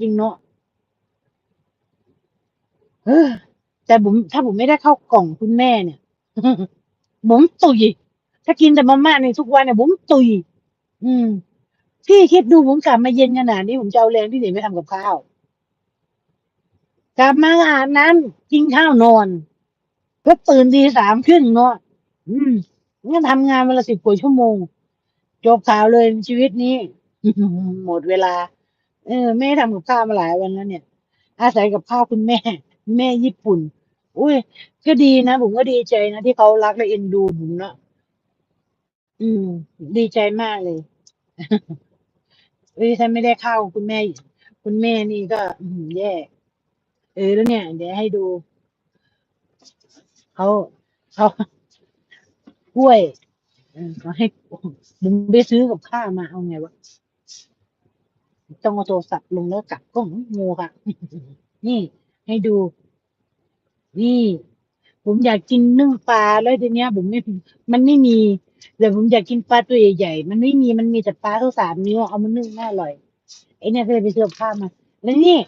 จริงเนาะเออแต่ผมถ้าผมไม่ได้เข้ากล่องคุณแม่เนี่ยผมตุยถ้ากินแต่มาม่าในทุกวันเนี่ยผมตุยอืม พี่คิดดูผมกลับมาเย็นขนาดนี้ผมจะเอาแรงที่ไหนไปทำกับข้าวกลับมาอาบน้ำกินข้าวนอนก็ตื่นตีสามครึ่งเนาะอืมงั้นทำงานวันละสิบกว่าชั่วโมง จบข่าวเลยชีวิตนี้ หมดเวลา เออไม่ทำกับข้าวมาหลายวันแล้วเนี่ย อาศัยกับข้าวคุณแม่ แม่ญี่ปุ่น อุ้ยก็ดีนะผมก็ดีใจนะที่เขารักและเอ็นดูผมเนาะอืม ดีใจมากเลยเอ้ยถ้าไม่ได้ข้าวคุณแม่ คุณแม่นี่ก็ อืมแย่เออแล้วเนี่ย เดี๋ยวให้ดูเขาเขากล้วยเออเขาให้ผมไปซื้อกับข้าวมาเอาไงวะ ต้องเอาโทรศัพท์ลงแล้วกลับกล้องงูค่ะ นี่ ให้ดู นี่ ผมอยากกินนึ่งปลาแล้วทีเนี้ย ผมไม่มันไม่มีแต่ผมอยากกินปลาตัวใหญ่ๆมันไม่มีมันมีแต่ปลาเท่าสามนิ้วเอามานึ่งน่าอร่อยไอ้เนี่ยก็เลยไปซื้อข้าวมา แล้วนี่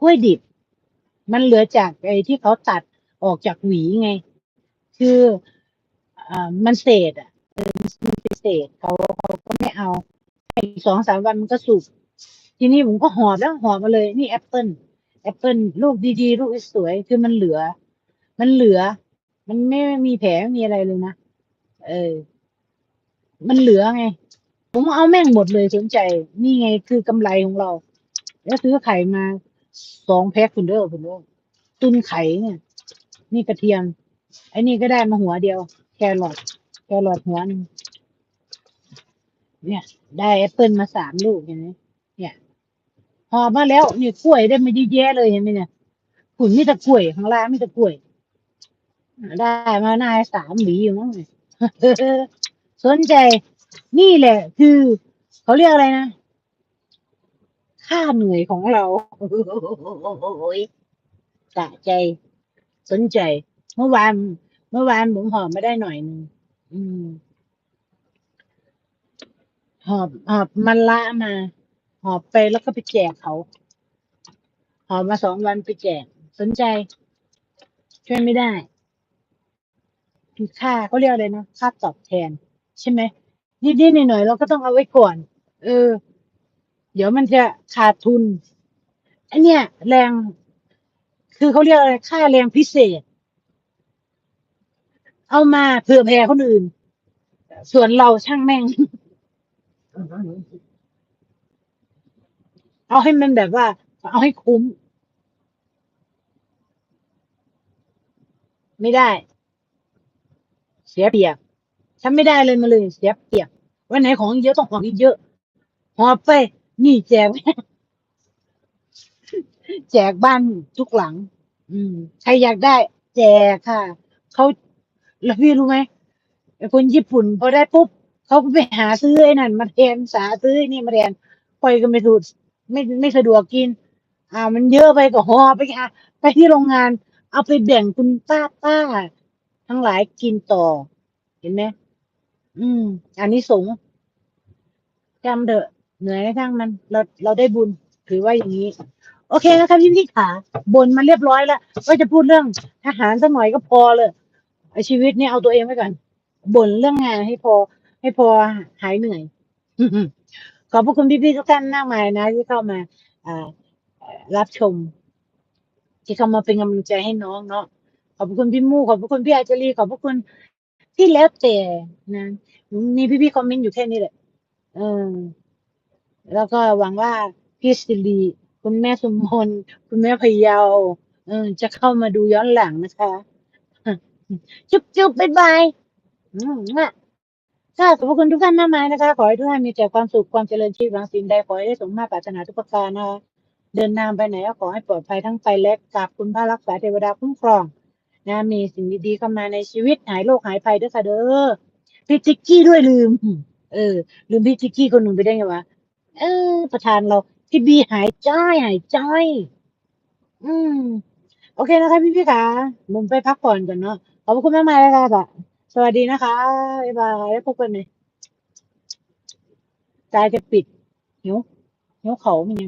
กล้วยดิบ มันเหลือจากไอ้ที่เขาตัดออกจากหวีไง คืออ่ามันเศษอะมันเป็นเศษเขาเขาก็ไม่เอา อีกสองสามวันมันก็สุก ทีนี้ผมก็หอบแล้วหอบมาเลย นี่แอปเปิลแอปเปิลลูกดีๆลูกสวยคือมันเหลือ มันเหลือ มันไม่มีแผลไม่มีอะไรเลยนะ เออ มันเหลือไง ผมเอาแม่งหมดเลยสนใจ นี่ไงคือกำไรของเรา แล้วซื้อไข่มาสองแพ็คคุณเด้อคุณเด้อตุนไข่เนี่ย นี่กระเทียมไอ้นี่ก็ได้มาหัวเดียว แครอทแครอทหัวหนึง เนี่ย ได้แอปเปิลมาสามลูกเห็นไหมเนี่ยหอบมาแล้วนี่กล้วยได้มาเยอะแยะเลยเห็นไหมเนี่ยขุนมีแต่กล้วยข้างล่างมีแต่กล้วย ได้มาหน้าสามหวีอยู่มั้งสนใจนี่แหละ คือเขาเรียกอะไรนะค่าเหนื่อยของเราสะใจ สนใจ เมื่อวาน เมื่อวานผมหอบมาได้หน่อยนึงอืม หอบหอบมันละมา หอบไปแล้วก็ไปแจกเขา หอบมาสองวันไปแจก สนใจ ช่วยไม่ได้คือค่าเขาเรียกอะไรนะค่าตอบแทน ใช่ไหมนิดๆหน่อยๆเราก็ต้องเอาไว้ก่อน เออ เดี๋ยวมันจะขาดทุนอันเนี้ยแรง คือเขาเรียกอะไรค่าแรงพิเศษ เอามาเผื่อแผ่คนอื่น ส่วนเราช่างแม่ง เอาให้มันแบบว่า เอาให้คุ้ม ไม่ได้ เสียเปรียบฉันไม่ได้เลยมาเลยเสียเปรียบวันไหนของเยอะต้องของเยอะหอบไปนี่แจกแจกบ้านทุกหลัง อืม ใครอยากได้ แจกค่ะเขาแล้วพี่รู้ไหมไอ้คนญี่ปุ่นพอได้ปุ๊บ เขาไปหาซื้อไอ้นั่นมาแทนสาซื้อนี่มาแทนปล่อยก็ไม่ถูกไม่ไม่สะดวกกิน อ่า มันเยอะไปก็ห่อไปค่ะไปที่โรงงาน เอาไปแบ่งคุณป้าป้า ทั้งหลายกินต่อ เห็นไหมอืม อันนี้สงจำเถอะเหนื่อยก็ช่างมัน เราเราได้บุญถือว่าอย่างนี้ โอเคนะครับพี่พี่ขาบนมาเรียบร้อยแล้วก็จะพูดเรื่องทหารสักหน่อยก็พอเลยชีวิตเนี่ยเอาตัวเองไว้ก่อนบ่นเรื่องงานให้พอ ให้พอหายเหนื่อย ขอบพระคุณพี่ๆทุกท่านมากมายนะ ที่เข้ามาอรับชม ที่เข้ามาเป็นกำลังใจให้น้องเนาะขอบพระคุณพี่มู่ขอบพระคุณพี่อาจารีขอบพระคุณที่แล้วแต่นะมีพี่ๆคอมเมนต์อยู่แค่นี้แหละเออแล้วก็หวังว่าพี่สิริคุณแม่สมพลคุณแม่พะเยาเออจะเข้ามาดูย้อนหลังนะคะ จุ๊บจุ๊บบ๊ายบายอืม ค่ะขอบพระคุณทุกท่านมากมายนะคะ ขอให้ทุกท่านมีแต่ความสุขความเจริญชีวิตหวังสิ่งใดขอให้ได้สมมาตรปรารถนาทุกประการนะคะเดินทางไปไหนก็ขอให้ปลอดภัยทั้งไปและกลับคุณพระรักษาเทวดาคุ้มครองนะมีสิ่งดีๆเข้ามาในชีวิตหายโรคหายภัยด้วยค่ะเด้อพี่จิกกี้ด้วยลืม เออ ลืมพี่จิกกี้คนหนึ่งไปได้ไงวะเออ ประธานเราพี่บีหายใจหายใจอืม โอเคนะคะพี่พี่ค่ะมุมไปพักผ่อนก่อนเนาะขอบคุณมากมายเลยค่ะ สวัสดีนะคะบ๊ายบายแล้วพบกันใหม่ตายจะปิดหิวหิวเขามันยัง